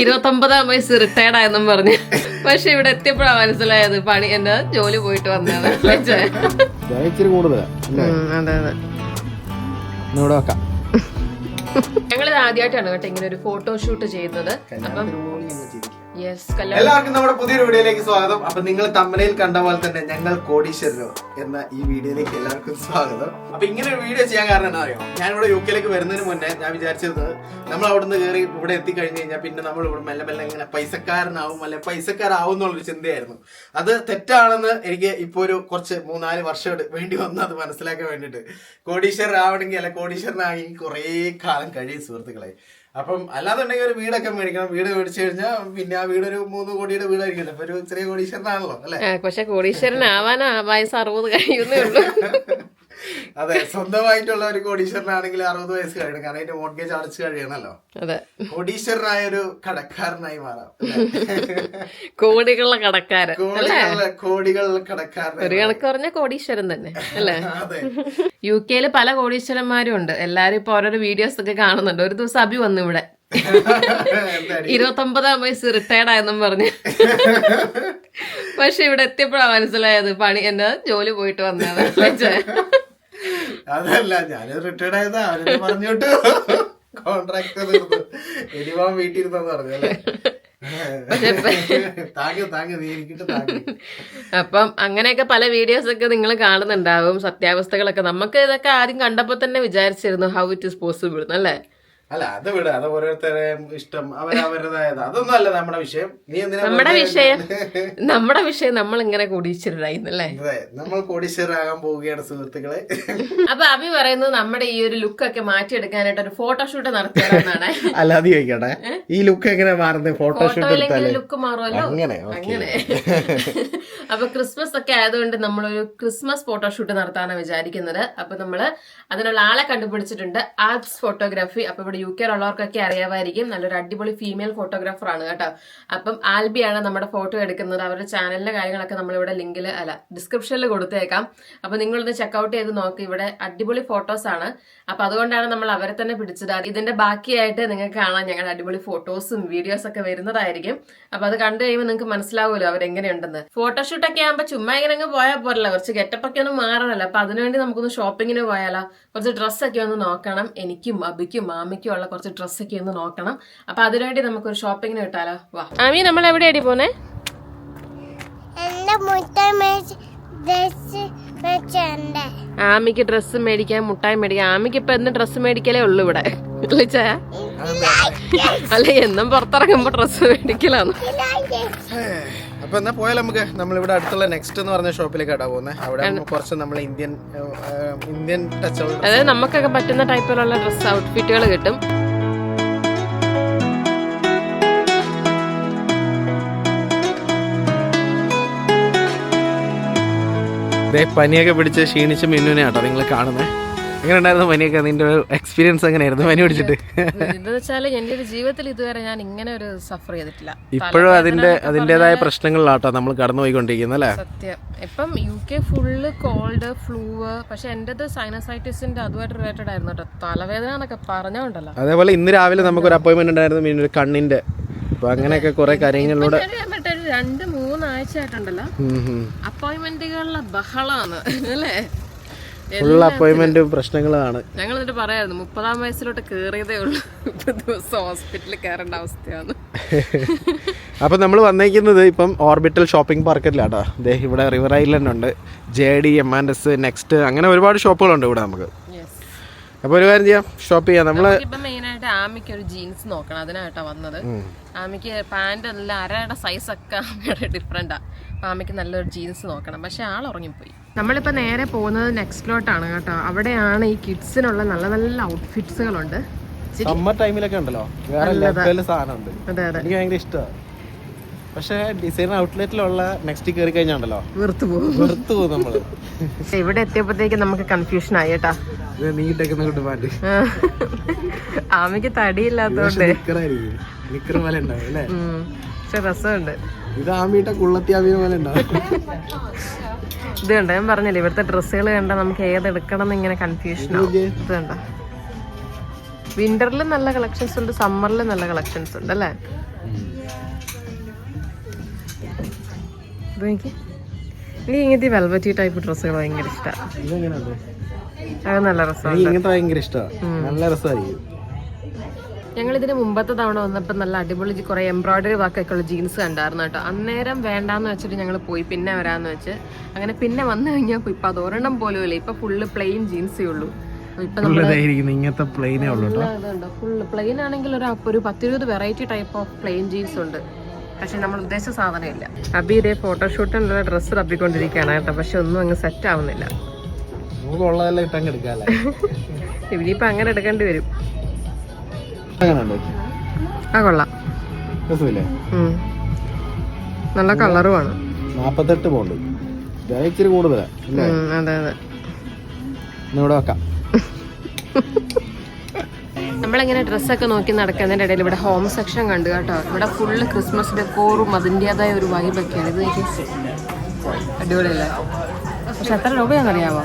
ഇരുപത്തൊമ്പതാം വയസ്സ് റിട്ടയർഡ് ആയെന്നും പറഞ്ഞു. പക്ഷെ ഇവിടെ എത്തിയപ്പോഴാണ് മനസ്സിലായത് പണി എന്റെ ജോലി പോയിട്ട് വന്നതാണ്. ഞങ്ങളിത് ആദ്യമായിട്ടാണ് കേട്ടോ ഇങ്ങനെ ഒരു ഫോട്ടോഷൂട്ട് ചെയ്യുന്നത്. അപ്പം എല്ലാവർക്കും നമ്മുടെ പുതിയൊരു വീഡിയോയിലേക്ക് സ്വാഗതം. അപ്പൊ നിങ്ങൾ തമ്മനയിൽ കണ്ട പോലെ തന്നെ ഞങ്ങൾ കോടീശ്വരോ എന്ന ഈ വീഡിയോയിലേക്ക് എല്ലാവർക്കും സ്വാഗതം. അപ്പൊ ഇങ്ങനെ ഒരു വീഡിയോ ചെയ്യാൻ കാരണം എന്താ പറയുക ഞാൻ ഇവിടെ യു കെയിലേക്ക് വരുന്നതിന് മുന്നേ ഞാൻ വിചാരിച്ചിരുന്നത് നമ്മൾ അവിടുന്ന് കയറി ഇവിടെ എത്തിക്കഴിഞ്ഞ് കഴിഞ്ഞാൽ പിന്നെ നമ്മൾ ഇവിടെ മെല്ലെ മെല്ലെ ഇങ്ങനെ പൈസക്കാരനാവും അല്ലെ പൈസക്കാരാവും എന്നുള്ളൊരു ചിന്തയായിരുന്നു. അത് തെറ്റാണെന്ന് എനിക്ക് ഇപ്പൊ ഒരു കുറച്ച് മൂന്നാൽ വർഷം വേണ്ടി വന്നു അത് മനസ്സിലാക്കാൻ വേണ്ടിയിട്ട്. കോടീശ്വരനാവണമെങ്കിൽ അല്ലെ കോടീശ്വരനാണെങ്കിൽ കുറേ കാലം കഴിയും സുഹൃത്തുക്കളെ. അപ്പം അല്ലാന്നുണ്ടെങ്കിൽ ഒരു വീടൊക്കെ മേടിക്കണം. വീട് മേടിച്ചു കഴിഞ്ഞാൽ പിന്നെ ആ വീട് ഒരു മൂന്ന് കോടിയുടെ വീടായിരിക്കില്ല അപ്പൊ ഒരു ചെറിയ കോടീശ്വരനാണല്ലോ അല്ലെ? പക്ഷെ കോടീശ്വരൻ ആവാനാ വയസ്സ് അറുപത് കഴിയുന്നേ ഉള്ളൂ. അതെ സ്വന്തമായിട്ടുള്ള ഒരു കോടീശ്വരനാണെങ്കിൽ അറുപത് വയസ്സ് കഴിയണം. കാരണം അതിന്റെ മോർഗേജ് അടച്ചു കഴിയണല്ലോ. അതെ. കോടീശ്വരനായ ഒരു കടക്കാരനായി മാറാം. കോടികളുടെ കടക്കാരൻ കോടികളുടെ കടക്കാരൻ ഒരു കണക്ക് പറഞ്ഞ കോടീശ്വരൻ തന്നെ അല്ലേ? അതെ. യു കെയിൽ പല കോടീശ്വരന്മാരും ഉണ്ട്. എല്ലാരും ഇപ്പൊ ഓരോരോ വീഡിയോസ് ഒക്കെ കാണുന്നുണ്ട്. ഒരു ദിവസം അഭി വന്നു ഇവിടെ. ഇരുപത്തൊമ്പതാം വയസ്സ് റിട്ടയർഡ് ആയെന്നും പറഞ്ഞു. പക്ഷെ ഇവിടെ എത്തിയപ്പോഴാണ് മനസ്സിലായത് പണി എന്റെ ജോലി പോയിട്ട് വന്നതാണ് അല്ലേ? അതല്ല ഞാൻ റിട്ടയർഡ് ആയതാ. അവരെന്നെ പറഞ്ഞോട്ട് കോൺട്രാക്ടർ ഇനി ഇനിവാൻ വീട്ടിൽ ഇരുന്നെന്ന് പറഞ്ഞു അല്ലേ? അപ്പം അങ്ങനെയൊക്കെ പല വീഡിയോസ് ഒക്കെ നിങ്ങൾ കാണുന്നുണ്ടാവും സത്യാവസ്ഥകളൊക്കെ. നമുക്ക് ഇതൊക്കെ ആദ്യം കണ്ടപ്പോൾ തന്നെ വിചാരിച്ചിരുന്നു ഹൗ ഇറ്റ് ഇസ് പോസിബിൾ അല്ലേ? അല്ല അത് വിട. അത് ഓരോരുത്തരെ ഇഷ്ടം. അവരവരുടേതായത് അതൊന്നും അല്ല നമ്മുടെ വിഷയം. നീ എന്തിനാ നമ്മുടെ വിഷയം. നമ്മുടെ വിഷയം നമ്മൾ ഇങ്ങനെ കൂടിച്ചിരുന്നായിരുന്നല്ലേ അതെ. നമ്മൾ കോടീശ്വരാകാൻ പോവുകയാണ് സുഹൃത്തുക്കളെ. അപ്പൊ അഭി പറയുന്നത് നമ്മുടെ ഈ ഒരു ലുക്കൊക്കെ മാറ്റിയെടുക്കാനായിട്ട് ഒരു ഫോട്ടോഷൂട്ട് നടത്തിയതാണ് അല്ലാതെ ചോദിക്കട്ടെ. ഈ ലുക്ക് എങ്ങനെ മാറുന്നത് ഫോട്ടോഷൂട്ട് എടുത്താലേ. ലുക്ക് മാറുമല്ലോ അങ്ങനെ അങ്ങനെ. അപ്പൊ ക്രിസ്മസ് ഒക്കെ ആയതുകൊണ്ട് നമ്മളൊരു ക്രിസ്മസ് ഫോട്ടോഷൂട്ട് നടത്താനാണ് വിചാരിക്കുന്നത്. അപ്പൊ നമ്മൾ അതിനുള്ള ആളെ കണ്ടുപിടിച്ചിട്ടുണ്ട്. ആർട്സ് ഫോട്ടോഗ്രാഫി അപ്പൊ ഇവിടെ യു കെയിലുള്ളവർക്കൊക്കെ അറിയാമായിരിക്കും. നല്ലൊരു അടിപൊളി ഫീമെയിൽ ഫോട്ടോഗ്രാഫർ ആണ് കേട്ടോ. അപ്പം ആൽബിയാണ് നമ്മുടെ ഫോട്ടോ എടുക്കുന്നത്. അവരുടെ ചാനലിലെ കാര്യങ്ങളൊക്കെ നമ്മളിവിടെ ലിങ്കിൽ അല്ല ഡിസ്ക്രിപ്ഷനിൽ കൊടുത്തേക്കാം. അപ്പൊ നിങ്ങളൊന്ന് ചെക്കൗട്ട് ചെയ്ത് നോക്ക്. ഇവിടെ അടിപൊളി ഫോട്ടോസ് ആണ്. അപ്പൊ അതുകൊണ്ടാണ് നമ്മൾ അവരെ തന്നെ പിടിച്ചത്. ഇതിന്റെ ബാക്കിയായിട്ട് നിങ്ങൾക്ക് കാണാം ഞങ്ങളുടെ അടിപൊളി ഫോട്ടോസും വീഡിയോസ് ഒക്കെ വരുന്നതായിരിക്കും. അപ്പൊ അത് കണ്ടു കഴിയുമ്പോൾ നിങ്ങൾക്ക് മനസ്സിലാവുമല്ലോ അവരെങ്ങനെയുണ്ടെന്ന്. ഫോട്ടോഷൂട്ട് ഒക്കെ ആകുമ്പോൾ ചുമ്മാ ഇങ്ങനെ അങ്ങ് പോയാൽ പോരല്ലോ. കുറച്ച് ഗെറ്റപ്പ് ഒക്കെ ഒന്ന് മാറണല്ലോ. അപ്പൊ അതിനുവേണ്ടി നമുക്കൊന്ന് ഷോപ്പിങ്ങിന് പോയാലോ? കുറച്ച് ഡ്രസ്സൊക്കെ ഒന്ന് നോക്കണം. എനിക്കും അബിക്കും മാമിക്കും ഉള്ള കുറച്ച് ഡ്രസ്സൊക്കെ ഒന്ന് നോക്കണം. അപ്പൊ അതിനുവേണ്ടി നമുക്കൊരു ഷോപ്പിങ്ങിന് കിട്ടാലോ? വാ. ആമി നമ്മൾ എവിടെയാടി പോന്നെ? ആമിക്ക് ഡ്രസ്സ് മേടിക്കാൻ മുട്ടായി മേടിക്കാൻ. ആമിക്ക് ഇപ്പൊ എന്ത് ഡ്രസ്സ് മേടിക്കലേ ഉള്ളൂ ഇവിടെ. അല്ലേ അല്ല എന്നും പുറത്തിറങ്ങുമ്പോ ഡ്രസ് മേടിക്കലാണ്. അപ്പൊ എന്നാ പോയാൽ നമുക്ക്? നമ്മൾ ഇവിടെ അടുത്തുള്ള നെക്സ്റ്റ് എന്ന് പറഞ്ഞ ഷോപ്പിലേക്കാട്ടാ പോകുന്നത് അവിടെ കുറച്ച് നമ്മൾ ഇന്ത്യൻ ഇന്ത്യൻ ടച്ച് അതായത് നമുക്കൊക്കെ പറ്റുന്ന ടൈപ്പിലുള്ള ഡ്രസ് ഔട്ട്ഫിറ്റുകൾ കിട്ടും. പനിയൊക്കെ പിടിച്ച് ക്ഷീണിച്ച് മിന്നുനെയാട്ടോ നിങ്ങൾ കാണുന്നത് എങ്ങനെ ഉണ്ടായിരുന്നു പനിയൊക്കെ നിന്റെ ഒരു എക്സ്പീരിയൻസ് എങ്ങനെയായിരുന്നു പനി പിടിച്ചിട്ട്? വെച്ചാൽ എന്റെ ഒരു ജീവിതത്തിൽ ഇതുവരെ ഞാൻ ഇങ്ങനെ ഒരു സഫർ ചെയ്തിട്ടില്ല. ഇപ്പോഴും അതിന്റെ അതിന്റെതായ പ്രശ്നങ്ങളിലാട്ടോ നമ്മൾ കടന്നു പോയിക്കൊണ്ടിരിക്കുന്നത് അല്ലേ? സത്യം. ഇപ്പം U K full cold flu പക്ഷെ എന്റേത് സൈനസൈറ്റിസിന്റെ അതുമായിട്ട് റിലേറ്റഡ് ആയിരുന്നു കേട്ടോ. തലവേദന എന്നൊക്കെ പറഞ്ഞോണ്ടല്ലോ. അതേപോലെ ഇന്ന് രാവിലെ നമുക്ക് ഒരു അപ്പോയിന്റ് ഉണ്ടായിരുന്നു പിന്നെ ഒരു കണ്ണിന്റെ അപ്പൊ അങ്ങനെയൊക്കെ കുറെ കാര്യങ്ങളിലൂടെ രണ്ട് മൂന്നാഴ്ച ആയിട്ടുണ്ടല്ലോ ഉം ഉം. അപ്പോയിന്റ്മെന്റുകളുടെ ബഹളമാണ് അല്ലേ? ഫുൾ അപ്പോയിന്റ്മെന്റും പ്രശ്നങ്ങളാണ്. ഞങ്ങൾ എന്നിട്ട് പറയായിരുന്നു മുപ്പതാം വയസ്സിലോട്ട് കേറിയതേ ഉള്ളൂ. ഇപ്പൊ ദിവസം ഹോസ്പിറ്റലിൽ കയറേണ്ട അവസ്ഥയാണ്. അപ്പം നമ്മൾ വന്നേക്കുന്നത് ഇപ്പം ഓർബിറ്റൽ ഷോപ്പിംഗ് പാർക്കറ്റിലാട്ടോ ദേ ഇവിടെ റിവർ ഐലൻഡ് ഉണ്ട്. J D M and S next അങ്ങനെ ഒരുപാട് ഷോപ്പുകളുണ്ട് ഇവിടെ നമുക്ക്. അപ്പോൾ ഒരു കാര്യം ചെയ്യാം ഷോപ്പ് ചെയ്യാം. നമ്മൾ മെയിൻ ആമിക്ക് ഒരു ജീൻസ് നോക്കണം. അതിനായിട്ടാ വന്നത്. ആമിക്ക് പാന്റ് നല്ല അരയുടെ സൈസ് ഒക്കെ ആമിയുടെ ഡിഫറെന്റാ അപ്പൊ നല്ലൊരു ജീൻസ് നോക്കണം. പക്ഷെ ആൾ ഉറങ്ങിപ്പോയി നമ്മളിപ്പോൾ നേരെ പോകുന്നത് നെക്സ്റ്റിലോട്ടാണ് കേട്ടോ. അവിടെയാണ് ഈ കിഡ്സിനുള്ള നല്ല നല്ല ഔട്ട്ഫിറ്റ്സുകളുണ്ട്. സമ്മർ ടൈമിലൊക്കെ ഉണ്ടല്ലോ. വേറെ സാധനമുണ്ട്. അതെ അതെ. എനിക്ക് ഭയങ്കര ഇഷ്ടമാണ് പക്ഷേ ഡിസൈൻ ഔട്ട്ലെറ്റിലുള്ള നെക്സ്റ്റ് കയറി കഴിഞ്ഞാണ്ടല്ലോ വെറുത്തു പോകും. വെറുത്തു പോകും നമ്മൾ. ഇവിടെ എത്തിയപ്പോഴത്തേക്ക് നമുക്ക് കൺഫ്യൂഷൻ ആയി കേട്ടാ. നീട്ടൊക്കെ നീട്ടേക്കുന്ന കിട്ടും ആമയ്ക്ക് ആമിക്ക് തടിയില്ലാത്തോണ്ട് നിക്കറായിരിക്കും. നിക്കർ പോലെ ഉണ്ടാവും അല്ലേ. പക്ഷെ രസമുണ്ട്. ഇത് ആമിയ പോലെ ഉണ്ടാവും ഇത് കണ്ട? ഞാൻ പറഞ്ഞില്ലേ ഇവിടുത്തെ ഡ്രസ്സുകൾ കണ്ട നമുക്ക് ഏതെടുക്കണം എന്ന് ഇങ്ങനെ കൺഫ്യൂഷൻ ഇത് കണ്ട? വിന്ററിൽ നല്ല കളക്ഷൻസ് ഉണ്ട് സമ്മറിൽ നല്ല കളക്ഷൻസ് ഉണ്ട് അല്ലേ? ഇത് എനിക്ക് എനിക്ക് ഇങ്ങനത്തെ വെൽവറ്റി ടൈപ്പ് ഡ്രസ്സുകൾ ഭയങ്കര ഇഷ്ടമാണ് അത് നല്ല രസമാണ് ഇങ്ങനത്തെ ഭയങ്കര ഇഷ്ടമാണ് നല്ല രസമായിരിക്കും. ഞങ്ങൾ ഇതിന് മുമ്പത്തെ തവണ വന്നപ്പോൾ നല്ല അടിപൊളി കുറെ എംബ്രോയിഡറി വർക്കൊക്കെ ഉള്ള ജീൻസ് കണ്ടായിരുന്നു കേട്ടോ. അന്നേരം വേണ്ടാന്ന് വെച്ചിട്ട് ഞങ്ങൾ പോയി. പിന്നെ വരാമെന്ന് വെച്ച്. അങ്ങനെ പിന്നെ വന്നു കഴിഞ്ഞപ്പോൾ ഇപ്പൊ അത് ഒരെണ്ണം പോലും ഇല്ല. ഇപ്പൊ ഫുള്ള് പ്ലെയിൻ ജീൻസേ ഉള്ളൂ. ഇങ്ങനത്തെ പ്ലെയിനേ ഉള്ളൂ ഫുള്ള് പ്ലെയിൻ ആണെങ്കിൽ ഒരു ഒരു പത്തിരുപത് variety type of plain jeans ഉണ്ട്. പക്ഷെ നമ്മൾ ഉദ്ദേശിച്ച സാധനമില്ല അബി ഇതേ ഫോട്ടോഷൂട്ടിനുള്ള ഡ്രസ്സ് തപ്പിക്കൊണ്ടിരിക്കുകയാണ് കേട്ടോ. പക്ഷെ ഒന്നും അങ്ങ് സെറ്റ് ആവുന്നില്ല. ഇനിയിപ്പോ അങ്ങനെ എടുക്കേണ്ടി വരും. ആ കൊള്ളാം. നല്ല കളറുമാണ്. നാപ്പത്തെട്ട് പോണ്ട്. ഇച്ചിരി കൂടുതലാ അതെ അതെ. ഇവിടെ വെക്കാം. നമ്മളിങ്ങനെ ഡ്രസ്സൊക്കെ നോക്കി നടക്കുന്നതിന്റെ ഇടയിൽ ഇവിടെ ഹോം സെക്ഷൻ കണ്ടു കേട്ടോ. ഇവിടെ ഫുള്ള് ക്രിസ്മസ് ഡെക്കോറും അതിന്റെതായ ഒരു വൈബൊക്കെയാണ് ഇത് നോക്കി അടിപൊളിയല്ലേ? പക്ഷെ എത്ര രൂപയാണെന്നറിയാമോ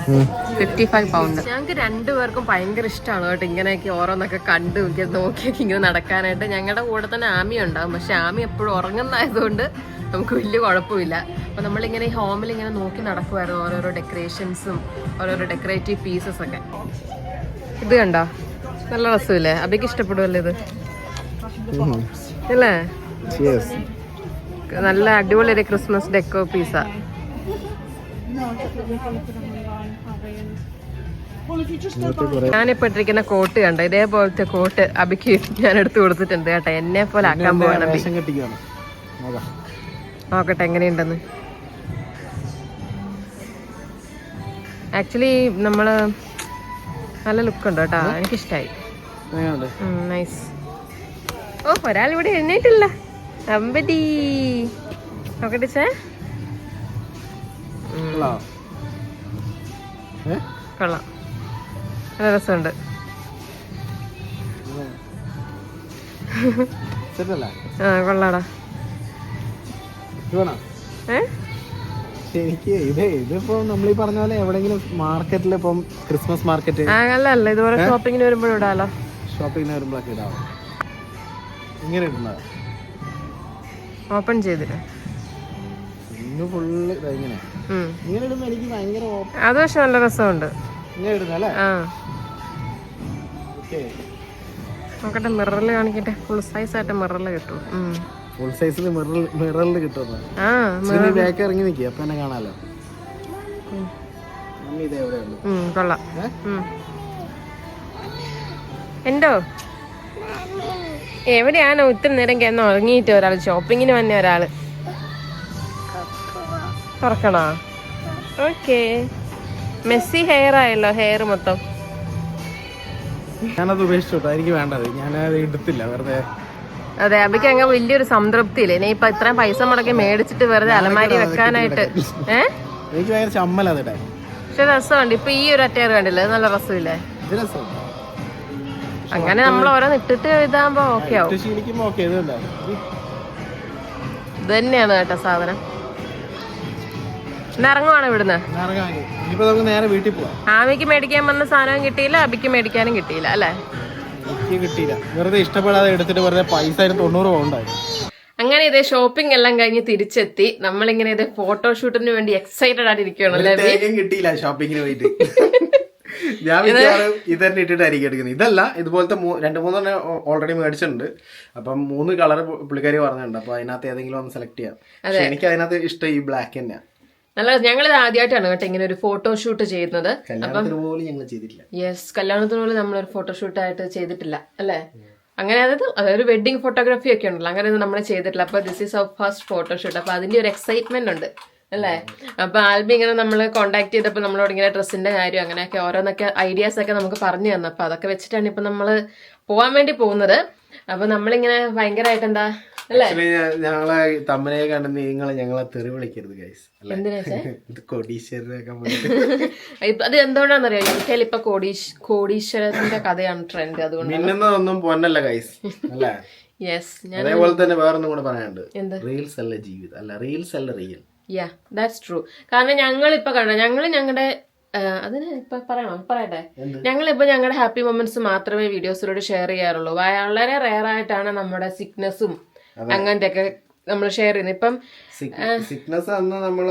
ഫിഫ്റ്റി ഫൈവ് പൗണ്ട് ഞങ്ങൾക്ക് രണ്ടുപേർക്കും ഭയങ്കര ഇഷ്ടമാണ് കേട്ടോ ഇങ്ങനെയൊക്കെ ഓരോന്നൊക്കെ കണ്ടു നോക്കി നോക്കിയൊക്കെ ഇങ്ങനെ നടക്കാനായിട്ട്. ഞങ്ങളുടെ കൂടെ തന്നെ ആമി ഉണ്ടാവും. പക്ഷെ ആമി എപ്പോഴും ഉറങ്ങുന്നതായതുകൊണ്ട് നമുക്ക് വലിയ കുഴപ്പമില്ല. അപ്പൊ നമ്മളിങ്ങനെ ഈ ഹോമിൽ ഇങ്ങനെ നോക്കി നടക്കുമായിരുന്നു ഓരോരോ ഡെക്കറേഷൻസും ഓരോരോ ഡെക്കറേറ്റീവ് പീസസ് ഒക്കെ. ഇത് കണ്ടോ? നല്ല രസമില്ലേ? അബിക്ക് ഇഷ്ടപ്പെടുമല്ലോ ഇത്? അല്ലേ? യെസ് നല്ല അടിപൊളി ഒരു ക്രിസ്മസ് ഡെക്കോ പീസാ ഞാനിപ്പോ ഇട്ടിരിക്കുന്ന കോട്ട് കണ്ടോ? ഇതേപോലത്തെ കോട്ട് അബിക്ക് ഞാൻ എടുത്തു കൊടുത്തിട്ടുണ്ട് കേട്ടോ. എന്നെ പോലെ ആക്കാൻ വേഷം നോക്കട്ടെ എങ്ങനെയുണ്ടെന്ന്. ആക്ച്വലി നമ്മൾ നല്ല ലുക്ക് ഉണ്ട് കേട്ടോ എനിക്കിഷ്ടായി. നൈസ് ഓ ഒരാൾ ഇവിടെ എഴുന്നേറ്റില്ല അമ്പടി. നോക്കട്ടെ ചേ. കൊള്ളാം. നല്ല രസമുണ്ട്. ആ കൊള്ളാടാ. ഇത് ഇതിപ്പോ പറഞ്ഞ പോലെ എവിടെങ്കിലും മാർക്കറ്റിൽ ഇപ്പം ക്രിസ്മസ് മാർക്കറ്റ് ഇതുപോലെ ഷോപ്പിങ്ങിന് വരുമ്പോഴും ഇടാലോ. ഷോപ്പിങ്ങിന് വരുമ്പോഴൊക്കെ ഇടാവും? ഇങ്ങനെ ഓപ്പൺ ചെയ്തിട്ട് ഇന്ന് ഫുള്ള് ഇങ്ങനെ. ഇങ്ങനെ ഇടുമ്പോ എനിക്ക് ഭയങ്കര ഓ- അത് പക്ഷെ നല്ല രസമുണ്ട്. നോക്കട്ടെ മിററിൽ കാണിക്കട്ടെ. ഫുൾ സൈസ് ആയിട്ട് മിററിൽ കിട്ടും. ഫുൾ സൈസിൽ മിററിൽ മിററിൽ കിട്ടുന്നത് ആ മിറർ ബാക്ക് ഇറങ്ങി നിൽക്കുക അപ്പൊ എന്നെ കാണാലോ. മമ്മി ദേ എവിടെയുള്ളു ഉം, കൊള്ളാം. എന്തോ? എവിടെയാണ് ഒത്തിരി നേരം കിടന്ന് ഉറങ്ങിയിട്ട് ഒരാൾ ഷോപ്പിങ്ങിന് വന്ന ഒരാൾ തുറക്കണോ? ഓക്കെ മെസ്സി ഹെയർ ആയല്ലോ ഹെയർ മൊത്തം. ഞാനത് ഉപേക്ഷിച്ചു കേട്ടോ എനിക്ക് വേണ്ടത്. ഞാനത് എടുത്തില്ല വെറുതെ. അതെ അബിക്ക് അങ്ങ് വലിയൊരു സംതൃപ്തി ഇല്ലേ ഇനി ഇപ്പൊ ഇത്രയും പൈസ മുടക്കി മേടിച്ചിട്ട് വെറുതെ അലമാരി വെക്കാനായിട്ട്. പക്ഷെ രസമുണ്ട്. ഇപ്പൊ ഈ ഒരു അറ്റയർ കണ്ടില്ലേ? നല്ല രസമില്ലേ? അങ്ങനെ നമ്മൾ ഓരോന്ന് ഇട്ടിട്ട് ഇതാകുമ്പോ ഓക്കെ ആവും. ഇത് തന്നെയാണ് കേട്ടോ സാധനം. ഇറങ്ങുവാണ് ഇവിടുന്ന്? നേരെ വീട്ടിൽ പോവാം. ആമിക്ക് മേടിക്കാൻ വന്ന സാധനവും കിട്ടിയില്ല അബിക്ക് മേടിക്കാനും കിട്ടിയില്ല അല്ലേ? കിട്ടിയില്ല. വെറുതെ ഇഷ്ടപ്പെടാതെ എടുത്തിട്ട് വെറുതെ പൈസ തൊണ്ണൂറ് ഉണ്ടായി അങ്ങനെ ഇതേ ഷോപ്പിംഗ് എല്ലാം കഴിഞ്ഞ് തിരിച്ചെത്തി. നമ്മളിങ്ങനെ ഇത് ഫോട്ടോഷൂട്ടിന് വേണ്ടി എക്സൈറ്റഡ് ആയിട്ടിരിക്കുകയാണ്? തേങ്ങയും കിട്ടിയില്ല ഷോപ്പിങ്ങിന് പോയിട്ട് ഞാൻ മിക്കവാറും ഇത് തന്നെ ഇട്ടിട്ടായിരിക്കും എടുക്കുന്നത്. ഇതല്ല ഇതുപോലത്തെ രണ്ട് മൂന്നെണ്ണം ഓൾറെഡി മേടിച്ചിട്ടുണ്ട്. അപ്പം മൂന്ന് കളർ പുള്ളിക്കാരി പറഞ്ഞിട്ടുണ്ട്. അപ്പൊ അതിനകത്ത് ഏതെങ്കിലും ഒന്ന് സെലക്ട് ചെയ്യാം. പക്ഷെ എനിക്ക് അതിനകത്ത് ഇഷ്ടം ഈ ബ്ലാക്ക് തന്നെയാണ് നല്ല ഞങ്ങളിത് ആദ്യമായിട്ടാണ് കേട്ടോ ഇങ്ങനെ ഒരു ഫോട്ടോഷൂട്ട് ചെയ്യുന്നത്. യെസ് കല്യാണത്തിന് പോലും നമ്മളൊരു ഫോട്ടോഷൂട്ട് ആയിട്ട് ചെയ്തിട്ടില്ല അല്ലേ? അങ്ങനെ അതായത് അതൊരു വെഡിങ് ഫോട്ടോഗ്രാഫി ഒക്കെ ഉണ്ടല്ലോ അങ്ങനെ ഒന്നും നമ്മൾ ചെയ്തിട്ടില്ല. അപ്പൊ this is our first photoshoot അപ്പൊ അതിന്റെ ഒരു എക്സൈറ്റ്മെന്റ് ഉണ്ട് അല്ലേ? അപ്പൊ ആൽബി ഇങ്ങനെ നമ്മൾ കോണ്ടാക്ട് ചെയ്തപ്പോൾ നമ്മളോട് ഇങ്ങനെ ഡ്രസ്സിന്റെ കാര്യം അങ്ങനെയൊക്കെ ഓരോന്നൊക്കെ ഐഡിയാസ് ഒക്കെ നമുക്ക് പറഞ്ഞു തന്നു. അപ്പൊ അതൊക്കെ വെച്ചിട്ടാണ് ഇപ്പൊ നമ്മൾ പോവാൻ വേണ്ടി പോകുന്നത്. അപ്പൊ നമ്മളിങ്ങനെ ഭയങ്കരമായിട്ട് എന്താ അല്ലേ? ഞങ്ങളെ തമ്മനെ കണ്ട് നിങ്ങൾ ഞങ്ങളെ തെറി വിളിക്കരുത് ഗൈസ് കൊടീശ്വരനൊക്കെ അത് എന്തുകൊണ്ടാണെന്നറിയോ? യു കെയിൽ ഇപ്പൊ കോടീശ് കോടീശ്വരത്തിന്റെ കഥയാണ് ട്രെൻഡ് അതുകൊണ്ട് മിന്നുന്നതൊന്നും പൊന്നല്ല ഗൈസ് അല്ലേ? യെസ് ഞാൻ അതേപോലെ തന്നെ വേറൊന്നും കൂടെ പറയാനുണ്ട്? റീൽസ് അല്ല ജീവിതം. അല്ല റീൽസ് അല്ല റിയൽ യാ ദാറ്റ്സ് ട്രൂ കാരണം ഞങ്ങൾ ഇപ്പൊ കണ്ട ഞങ്ങൾ ഞങ്ങളുടെ അതിന് ഇപ്പൊ പറയണോ? പറയട്ടെ? ഞങ്ങളിപ്പോ ഞങ്ങളുടെ ഹാപ്പി മൊമെന്റ്സ് മാത്രമേ വീഡിയോസിലൂടെ ഷെയർ ചെയ്യാറുള്ളൂ. വളരെ റെയർ ആയിട്ടാണ് നമ്മുടെ സിക്നസും അങ്ങനത്തെ ഒക്കെ നമ്മൾ ഷെയർ ചെയ്യുന്നത് ഇപ്പം സിക്നസ് അന്ന് നമ്മൾ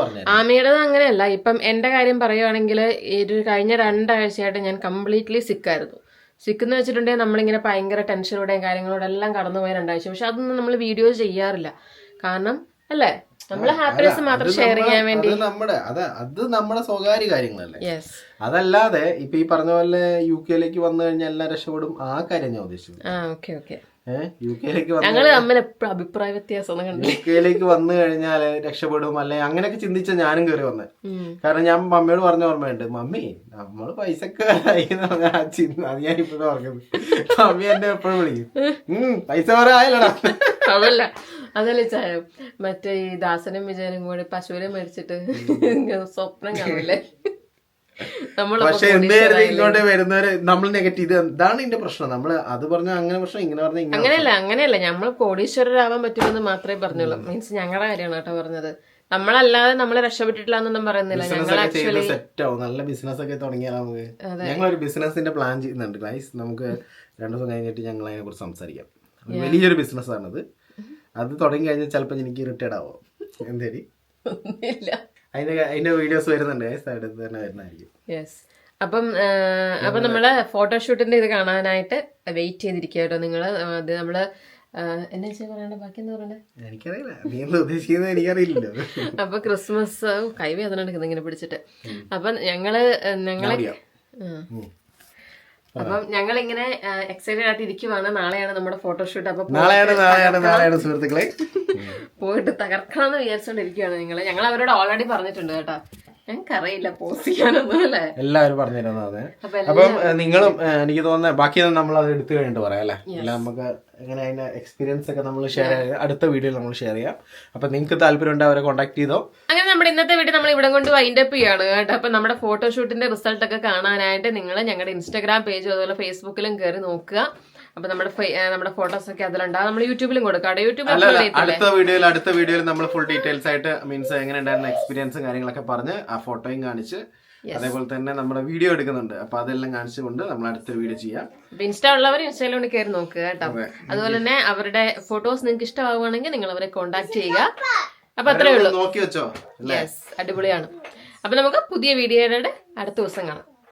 പറഞ്ഞു ആമിയുടേത് അങ്ങനെയല്ല. ഇപ്പം എന്റെ കാര്യം പറയുവാണെങ്കിൽ ഒരു കഴിഞ്ഞ രണ്ടാഴ്ചയായിട്ട് ഞാൻ കംപ്ലീറ്റ്ലി സിക്കായിരുന്നു സിക്ക് എന്ന് വെച്ചിട്ടുണ്ടെങ്കിൽ നമ്മളിങ്ങനെ ഭയങ്കര ടെൻഷനോടെയും കാര്യങ്ങളോടെ എല്ലാം കടന്നുപോയ രണ്ടാഴ്ച. പക്ഷെ അതൊന്നും നമ്മൾ വീഡിയോ ചെയ്യാറില്ല. കാരണം അല്ലേ? നമ്മൾ ഹാപ്പിനെസ് മാത്രം ഷെയർ ചെയ്യാൻ വേണ്ടി. നമ്മുടെ അതെ അത് നമ്മുടെ സ്വകാര്യ കാര്യങ്ങളല്ലേ? യെസ് അതല്ലാതെ ഇപ്പൊ ഈ പറഞ്ഞ പോലെ യു കെയിലേക്ക് വന്നു കഴിഞ്ഞാൽ എല്ലാം രക്ഷപ്പെടും ആ കാര്യം ഞാൻ ഉദ്ദേശിച്ചു ആ ഓക്കെ ഓക്കെ ഞങ്ങൾ തമ്മിൽ എപ്പോഴും അഭിപ്രായ വ്യത്യാസം യു കെയിലേക്ക് വന്നു കഴിഞ്ഞാൽ രക്ഷപ്പെടും അല്ലെ? അങ്ങനെയൊക്കെ ചിന്തിച്ച ഞാനും കയറി വന്നത് കാരണം ഞാൻ മമ്മിയോട് പറഞ്ഞ ഓർമ്മയുണ്ട് മമ്മി പൈസക്കാരായി പറഞ്ഞ ആ അത് ഞാൻ ഇപ്പോഴും പറഞ്ഞത് മമ്മി എന്നെ എപ്പോഴും വിളിക്കും. പൈസ പറയായല്ലടാ അതല്ല അതല്ല ചായ. മറ്റേ ഈ ദാസനും വിജയനും കൂടി പശുവിനെ മരിച്ചിട്ട് സ്വപ്നം കാണില്ലേ? പക്ഷെ എന്തായാലും ഇങ്ങോട്ട് വരുന്നവര് നമ്മൾ നെഗറ്റീവ് ഇത് എന്താണ് ഇതിന്റെ പ്രശ്നം. നമ്മൾ അത് പറഞ്ഞ അങ്ങനെ പ്രശ്നം ഇങ്ങനെ പറഞ്ഞ അങ്ങനെയല്ല അങ്ങനെയല്ല. നമ്മൾ കോടീശ്വരരാവാൻ പറ്റുമെന്ന് മാത്രമേ പറഞ്ഞുള്ളൂ. മീൻസ് ഞങ്ങളുടെ കാര്യമാണ് കേട്ടോ പറഞ്ഞത്. നമ്മളല്ലാതെ നമ്മളെ രക്ഷപ്പെട്ടിട്ടില്ല എന്നൊന്നും പറയുന്നില്ല ഞങ്ങൾ ആക്ച്വലി നല്ല ബിസിനസ് ഒക്കെ തുടങ്ങിയാൽ നമുക്ക്. ഒരു ബിസിനസിന്റെ പ്ലാൻ ചെയ്യുന്നുണ്ട് ഗൈസ് നമുക്ക് രണ്ടു ദിവസം കഴിഞ്ഞിട്ട് ഞങ്ങൾ അതിനെ കുറിച്ച് സംസാരിക്കാം. വലിയൊരു ബിസിനസ് ആണത്. അത് തുടങ്ങി കഴിഞ്ഞാൽ ചിലപ്പോൾ എനിക്ക് റിട്ടയർഡ് ആവും. എന്തേരി ഇല്ല അതിന്റെ അതിന്റെ വീഡിയോസ് വരുന്നുണ്ട്. അടുത്ത് തന്നെ വരുന്നതായിരിക്കും. യെസ് അപ്പം അപ്പം നമ്മൾ ഫോട്ടോഷൂട്ടിന്റെ ഇത് കാണാനായിട്ട് വെയിറ്റ് ചെയ്തിരിക്കുക കേട്ടോ നിങ്ങൾ അത് നമ്മൾ എന്നാ വെച്ചാൽ പറയണ്ട ബാക്കി എന്താ പറയണ്ടേ എനിക്കറിയില്ല. നീ എന്താ ഉദ്ദേശിക്കുന്നത് എനിക്കറിയില്ലല്ലോ. അപ്പൊ ക്രിസ്മസ് കൈവേദന എടുക്കുന്നത് ഇങ്ങനെ പിടിച്ചിട്ട്. അപ്പൊ ഞങ്ങൾ ഞങ്ങളെ. അപ്പം ഞങ്ങൾ ഇങ്ങനെ എക്സൈറ്റഡ് ആയിട്ട് ഇരിക്കുവാണ് നാളെയാണ് നമ്മുടെ ഫോട്ടോഷൂട്ട് അപ്പൊ പോ- നാളെയാണ് നാളെയാണ് നാളെയാണ് സുഹൃത്തുക്കളെ. പോയിട്ട് തകർക്കണം എന്ന് വിചാരിച്ചോണ്ടിരിക്കുവാണ് നിങ്ങൾ ഞങ്ങൾ അവരോട് ഓൾറെഡി പറഞ്ഞിട്ടുണ്ട് കേട്ടോ. ഞങ്ങൾക്കറിയില്ല പോസ്റ്റ് ചെയ്യാനൊന്നും അല്ലേ? എല്ലാവരും അപ്പൊ നിങ്ങളും എനിക്ക് തോന്നുന്നത് ബാക്കിയൊന്നും നമ്മൾ അത് എടുത്തു കഴിഞ്ഞിട്ട് പറയാം അല്ലേ? അല്ല നമുക്ക് എങ്ങനെ അതിന്റെ എക്സ്പീരിയൻസ് ഒക്കെ നമ്മൾ ഷെയർ ചെയ്യാം. അടുത്ത വീഡിയോയിൽ നമ്മൾ ഷെയർ ചെയ്യാം. അപ്പൊ നിങ്ങൾക്ക് താല്പര്യം ഉണ്ട് അവരെ കോൺടാക്ട് ചെയ്തോ. അങ്ങനെ നമ്മുടെ ഇന്നത്തെ വീഡിയോ നമ്മൾ ഇവിടെ കൊണ്ട് വൈൻഡ് അപ്പ് ചെയ്യാണ് കേട്ടോ. അപ്പൊ നമ്മുടെ ഫോട്ടോഷൂട്ടിന്റെ റിസൾട്ട് ഒക്കെ കാണാനായിട്ട് നിങ്ങൾ ഞങ്ങളുടെ ഇൻസ്റ്റാഗ്രാം പേജും അതുപോലെ ഫേസ്ബുക്കിലും കയറി നോക്കുക. അപ്പൊ നമ്മുടെ നമ്മുടെ ഫോട്ടോസ് ഒക്കെ അതിലുണ്ടാകും നമ്മൾ യൂട്യൂബിലും കൊടുക്കാം. യൂട്യൂബിൽ അടുത്ത വീഡിയോയിൽ അടുത്ത വീഡിയോയിൽ നമ്മൾ ഫുൾ ഡീറ്റെയിൽസ് ആയിട്ട് മീൻസ് എങ്ങനെ ഉണ്ടായിരുന്ന എക്സ്പീരിയൻസും കാര്യങ്ങളൊക്കെ പറഞ്ഞ് ആ ഫോട്ടോയും കാണിച്ച് അതേപോലെ തന്നെ നമ്മുടെ വീഡിയോ എടുക്കുന്നുണ്ട്. അപ്പൊ അതെല്ലാം കാണിച്ചുകൊണ്ട് നമ്മൾ അടുത്ത വീഡിയോ ചെയ്യാം. ഇൻസ്റ്റ ഉള്ളവർ ഇൻസ്റ്റയിലൂടെ കയറി നോക്കുക കേട്ടോ. അതുപോലെ തന്നെ അവരുടെ ഫോട്ടോസ് നിങ്ങൾക്ക് ഇഷ്ടമാവുകയാണെങ്കിൽ നിങ്ങൾ അവരെ കോൺടാക്ട് ചെയ്യുക. അപ്പൊ അത്രേ ഉള്ളൂ. നോക്കി വെച്ചോ യെസ് അടിപൊളിയാണ്. അപ്പൊ നമുക്ക് പുതിയ വീഡിയോയുടെ അടുത്ത ദിവസം കാണാം.